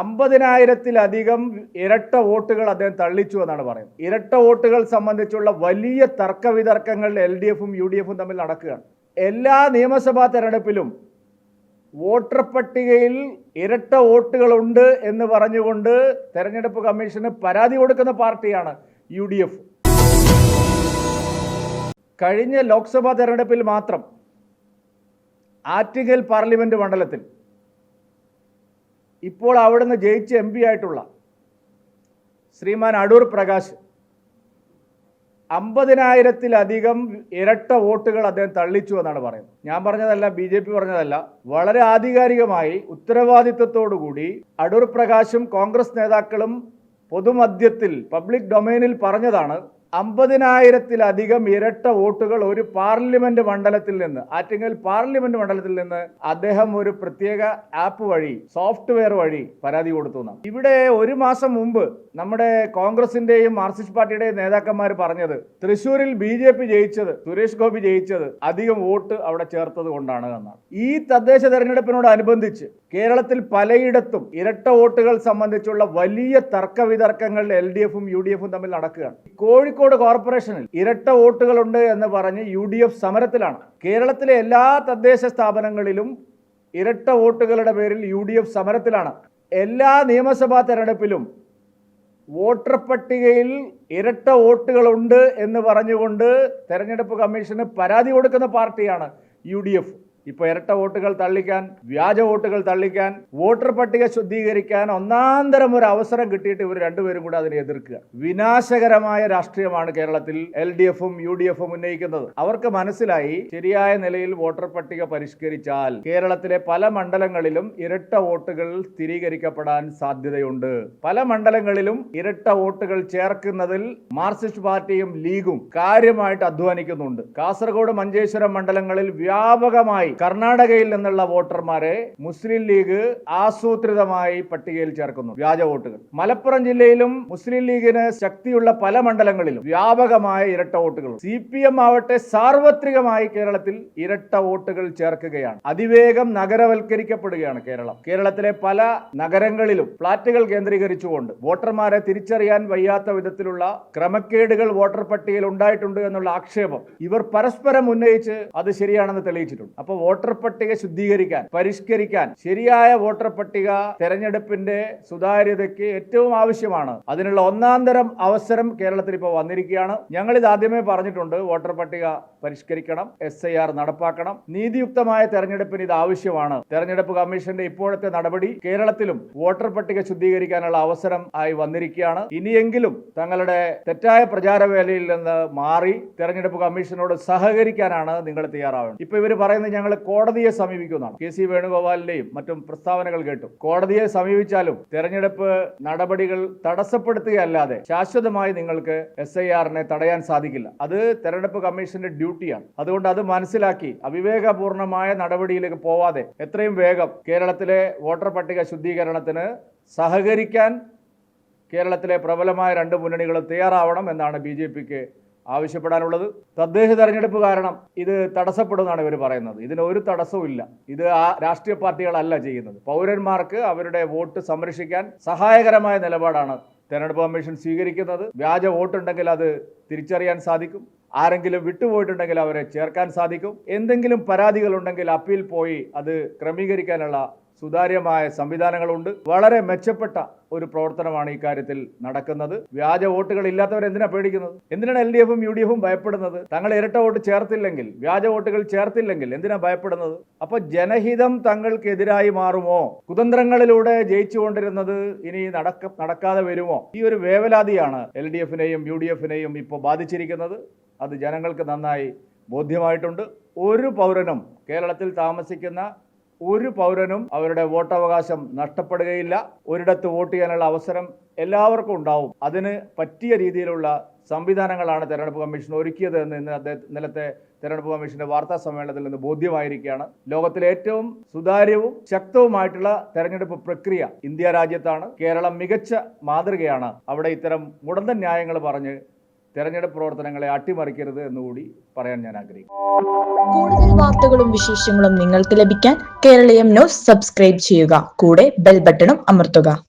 അമ്പതിനായിരത്തിലധികം ഇരട്ട വോട്ടുകൾ അദ്ദേഹം തള്ളിച്ചു എന്നാണ് പറയുന്നത്. ഇരട്ട വോട്ടുകൾ സംബന്ധിച്ചുള്ള വലിയ തർക്ക വിതർക്കങ്ങൾ എൽ ഡി എഫും യു ഡി എഫും തമ്മിൽ നടക്കുകയാണ്. എല്ലാ നിയമസഭാ തെരഞ്ഞെടുപ്പിലും വോട്ടർ പട്ടികയിൽ ഇരട്ട വോട്ടുകളുണ്ട് എന്ന് പറഞ്ഞുകൊണ്ട് തെരഞ്ഞെടുപ്പ് കമ്മീഷന് പരാതി കൊടുക്കുന്ന പാർട്ടിയാണ് യു ഡി എഫ്. കഴിഞ്ഞ ലോക്സഭാ തെരഞ്ഞെടുപ്പിൽ മാത്രം ആറ്റിങ്ങൽ പാർലമെന്റ് മണ്ഡലത്തിൽ ഇപ്പോൾ അവിടുന്ന് ജയിച്ച് എം പി ആയിട്ടുള്ള ശ്രീമാൻ അടൂർ പ്രകാശ് അമ്പതിനായിരത്തിലധികം ഇരട്ട വോട്ടുകൾ അദ്ദേഹം തള്ളിച്ചു എന്നാണ് പറയുന്നത്. ഞാൻ പറഞ്ഞതല്ല ബി ജെ പി പറഞ്ഞതല്ല. വളരെ ആധികാരികമായി ഉത്തരവാദിത്വത്തോടുകൂടി അടൂർ പ്രകാശും കോൺഗ്രസ് നേതാക്കളും പൊതുമധ്യത്തിൽ പബ്ലിക് ഡൊമൈനിൽ പറഞ്ഞതാണ് അമ്പതിനായിരത്തിലധികം ഇരട്ട വോട്ടുകൾ ഒരു പാർലമെന്റ് മണ്ഡലത്തിൽ നിന്ന് ആറ്റിങ്ങൽ പാർലമെന്റ് മണ്ഡലത്തിൽ നിന്ന് അദ്ദേഹം ഒരു പ്രത്യേക ആപ്പ് വഴി സോഫ്റ്റ്വെയർ വഴി പരാതി കൊടുത്തു ഇവിടെ ഒരു മാസം മുമ്പ് നമ്മുടെ കോൺഗ്രസിന്റെയും മാർക്സിസ്റ്റ് പാർട്ടിയുടെയും നേതാക്കന്മാർ പറഞ്ഞത് തൃശൂരിൽ ബി ജെ പി ജയിച്ചത് സുരേഷ് ഗോപി ജയിച്ചത് അധികം വോട്ട് അവിടെ ചേർത്തത് കൊണ്ടാണ് എന്നാണ്. ഈ തദ്ദേശ തെരഞ്ഞെടുപ്പിനോടനുബന്ധിച്ച് കേരളത്തിൽ പലയിടത്തും ഇരട്ട വോട്ടുകൾ സംബന്ധിച്ചുള്ള വലിയ തർക്ക വിതർക്കങ്ങൾ എൽ ഡി എഫും യു ഡി എഫും തമ്മിൽ നടക്കുകയാണ്. കോഴിക്കോട് കോർപ്പറേഷനിൽ ഇരട്ട വോട്ടുകളുണ്ട് എന്ന് പറഞ്ഞ് യു ഡി എഫ് സമരത്തിലാണ്. കേരളത്തിലെ എല്ലാ തദ്ദേശ സ്ഥാപനങ്ങളിലും ഇരട്ട വോട്ടുകളുടെ പേരിൽ യു ഡി എഫ് സമരത്തിലാണ്. എല്ലാ നിയമസഭാ തെരഞ്ഞെടുപ്പിലും വോട്ടർ പട്ടികയിൽ ഇരട്ട വോട്ടുകളുണ്ട് എന്ന് പറഞ്ഞുകൊണ്ട് തെരഞ്ഞെടുപ്പ് കമ്മീഷന് പരാതി കൊടുക്കുന്ന പാർട്ടിയാണ് യു ഡി എഫ് ഇപ്പൊ ഇരട്ട വോട്ടുകൾ തള്ളിക്കാൻ വ്യാജ വോട്ടുകൾ തള്ളിക്കാൻ വോട്ടർ പട്ടിക ശുദ്ധീകരിക്കാൻ ഒന്നാന്തരം ഒരു അവസരം കിട്ടിയിട്ട് ഇവർ രണ്ടുപേരും കൂടെ അതിനെ എതിർക്കുക. വിനാശകരമായ രാഷ്ട്രീയമാണ് കേരളത്തിൽ എൽ ഡി എഫും യു ഡി എഫും ഉന്നയിക്കുന്നത്. അവർക്ക് മനസ്സിലായി ശരിയായ നിലയിൽ വോട്ടർ പട്ടിക പരിഷ്കരിച്ചാൽ കേരളത്തിലെ പല മണ്ഡലങ്ങളിലും ഇരട്ട വോട്ടുകൾ സ്ഥിരീകരിക്കപ്പെടാൻ സാധ്യതയുണ്ട്. പല മണ്ഡലങ്ങളിലും ഇരട്ട വോട്ടുകൾ ചേർക്കുന്നതിൽ മാർക്സിസ്റ്റ് പാർട്ടിയും ലീഗും കാര്യമായിട്ട് അധ്വാനിക്കുന്നുണ്ട്. കാസർഗോഡ് മഞ്ചേശ്വരം മണ്ഡലങ്ങളിൽ വ്യാപകമായി കർണാടകയിൽ നിന്നുള്ള വോട്ടർമാരെ മുസ്ലിം ലീഗ് ആസൂത്രിതമായി പട്ടികയിൽ ചേർക്കുന്നു. വ്യാജ വോട്ടുകൾ. മലപ്പുറം ജില്ലയിലും മുസ്ലിം ലീഗിന് ശക്തിയുള്ള പല മണ്ഡലങ്ങളിലും വ്യാപകമായ ഇരട്ട വോട്ടുകൾ. സി പി എം ആവട്ടെ സാർവത്രികമായി കേരളത്തിൽ ഇരട്ട വോട്ടുകൾ ചേർക്കുകയാണ്. അതിവേഗം നഗരവൽക്കരിക്കപ്പെടുകയാണ് കേരളം. കേരളത്തിലെ പല നഗരങ്ങളിലും ഫ്ളാറ്റുകൾ കേന്ദ്രീകരിച്ചുകൊണ്ട് വോട്ടർമാരെ തിരിച്ചറിയാൻ വയ്യാത്ത വിധത്തിലുള്ള ക്രമക്കേടുകൾ വോട്ടർ പട്ടികയിൽ ഉണ്ടായിട്ടുണ്ട് എന്നുള്ള ആക്ഷേപം ഇവർ പരസ്പരം ഉന്നയിച്ച് അത് ശരിയാണെന്ന് തെളിയിച്ചിട്ടുണ്ട്. അപ്പോൾ വോട്ടർ പട്ടിക ശുദ്ധീകരിക്കാൻ പരിഷ്കരിക്കാൻ ശരിയായ വോട്ടർ പട്ടിക തെരഞ്ഞെടുപ്പിന്റെ സുതാര്യതയ്ക്ക് ഏറ്റവും ആവശ്യമാണ്. അതിനുള്ള ഒന്നാം തരം അവസരം കേരളത്തിൽ ഇപ്പോൾ വന്നിരിക്കുകയാണ്. ഞങ്ങൾ ഇത് ആദ്യമേ പറഞ്ഞിട്ടുണ്ട് വോട്ടർ പട്ടിക പരിഷ്കരിക്കണം എസ് ഐ ആർ നടപ്പാക്കണം. നീതിയുക്തമായ തെരഞ്ഞെടുപ്പിന് ഇത് ആവശ്യമാണ്. തെരഞ്ഞെടുപ്പ് കമ്മീഷന്റെ ഇപ്പോഴത്തെ നടപടി കേരളത്തിലും വോട്ടർ പട്ടിക ശുദ്ധീകരിക്കാനുള്ള അവസരം ആയി വന്നിരിക്കുകയാണ്. ഇനിയെങ്കിലും തങ്ങളുടെ തെറ്റായ പ്രചാരവേലയിൽ നിന്ന് മാറി തെരഞ്ഞെടുപ്പ് കമ്മീഷനോട് സഹകരിക്കാനാണ് നിങ്ങൾ തയ്യാറാവുന്നത് ഇപ്പൊ ഇവർ പറയുന്നത് ഞങ്ങൾ കോടതിയെ സമീപിക്കുന്നതാണ് കെ സി വേണുഗോപാലിന്റെയും മറ്റും പ്രസ്താവനകൾ കേട്ടു. കോടതിയെ സമീപിച്ചാലും തെരഞ്ഞെടുപ്പ് നടപടികൾ തടസ്സപ്പെടുത്തുകയല്ലാതെ ശാശ്വതമായി നിങ്ങൾക്ക് എസ് ഐ ആറിനെ തടയാൻ സാധിക്കില്ല. അത് തെരഞ്ഞെടുപ്പ് കമ്മീഷന്റെ ഡ്യൂട്ടിയാണ്. അതുകൊണ്ട് അത് മനസ്സിലാക്കി അവിവേകപൂർണമായ നടപടിയിലേക്ക് പോവാതെ എത്രയും വേഗം കേരളത്തിലെ വോട്ടർ പട്ടിക ശുദ്ധീകരണത്തിന് സഹകരിക്കാൻ കേരളത്തിലെ പ്രബലമായ രണ്ട് മുന്നണികളും തയ്യാറാവണം എന്നാണ് ബി ജെ പിക്ക് ആവശ്യപ്പെടാനുള്ളത്. തദ്ദേശ തെരഞ്ഞെടുപ്പ് കാരണം ഇത് തടസ്സപ്പെടുമെന്നാണ് ഇവർ പറയുന്നത്. ഇതിന് ഒരു തടസ്സവും ഇല്ല. ഇത് ആ രാഷ്ട്രീയ പാർട്ടികളല്ല ചെയ്യുന്നത്. പൗരന്മാർക്ക് അവരുടെ വോട്ട് സംരക്ഷിക്കാൻ സഹായകരമായ നിലപാടാണ് തെരഞ്ഞെടുപ്പ് കമ്മീഷൻ സ്വീകരിക്കുന്നത്. വ്യാജ വോട്ടുണ്ടെങ്കിൽ അത് തിരിച്ചറിയാൻ സാധിക്കും. ആരെങ്കിലും വിട്ടുപോയിട്ടുണ്ടെങ്കിൽ അവരെ ചേർക്കാൻ സാധിക്കും. എന്തെങ്കിലും പരാതികളുണ്ടെങ്കിൽ അപ്പീൽ പോയി അത് ക്രമീകരിക്കാനുള്ള സുതാര്യമായ സംവിധാനങ്ങളുണ്ട്. വളരെ മെച്ചപ്പെട്ട ഒരു പ്രവർത്തനമാണ് ഈ കാര്യത്തിൽ നടക്കുന്നത്. വ്യാജ വോട്ടുകൾ ഇല്ലാത്തവർ എന്തിനാ പേടിക്കുന്നത്? എന്തിനാണ് എൽ ഡി എഫും യു ഡി എഫും ഭയപ്പെടുന്നത്? തങ്ങൾ ഇരട്ട വോട്ട് ചേർത്തില്ലെങ്കിൽ വ്യാജ വോട്ടുകൾ ചേർത്തില്ലെങ്കിൽ എന്തിനാ ഭയപ്പെടുന്നത്? അപ്പൊ ജനഹിതം തങ്ങൾക്കെതിരായി മാറുമോ? കുതന്ത്രങ്ങളിലൂടെ ജയിച്ചുകൊണ്ടിരുന്നത് ഇനി നടക്ക നടക്കാതെ വരുമോ? ഈ ഒരു വേവലാതിയാണ് എൽ ഡി എഫിനെയും യു ഡി എഫിനെയും ഇപ്പോൾ ബാധിച്ചിരിക്കുന്നത്. അത് ജനങ്ങൾക്ക് നന്നായി ബോധ്യമായിട്ടുണ്ട്. ഒരു പൗരനും കേരളത്തിൽ താമസിക്കുന്ന ഒരു പൗരനും അവരുടെ വോട്ടവകാശം നഷ്ടപ്പെടുകയില്ല. ഒരിടത്ത് വോട്ട് ചെയ്യാനുള്ള അവസരം എല്ലാവർക്കും ഉണ്ടാവും. അതിന് പറ്റിയ രീതിയിലുള്ള സംവിധാനങ്ങളാണ് തെരഞ്ഞെടുപ്പ് കമ്മീഷൻ ഒരുക്കിയത് എന്ന് ഇന്ന് ഇന്നലത്തെ തെരഞ്ഞെടുപ്പ് കമ്മീഷന്റെ വാർത്താ സമ്മേളനത്തിൽ നിന്ന് ബോധ്യമായിരിക്കുകയാണ്. ലോകത്തിലെ ഏറ്റവും സുതാര്യവും ശക്തവുമായിട്ടുള്ള തെരഞ്ഞെടുപ്പ് പ്രക്രിയ ഇന്ത്യ രാജ്യത്താണ്. കേരളം മികച്ച മാതൃകയാണ്. അവിടെ ഇത്തരം മുടന്തൻ ന്യായങ്ങൾ പറഞ്ഞ് തെരഞ്ഞെടുപ്പ് പ്രവർത്തനങ്ങളെ അട്ടിമറിക്കരുത് എന്നുകൂടി പറയാൻ ഞാൻ ആഗ്രഹിക്കുന്നു. കൂടുതൽ വാർത്തകളും വിശേഷങ്ങളും നിങ്ങൾക്ക് ലഭിക്കാൻ കേരളീയം ന്യൂസ് സബ്സ്ക്രൈബ് ചെയ്യുക. കൂടെ ബെൽ ബട്ടണും അമർത്തുക.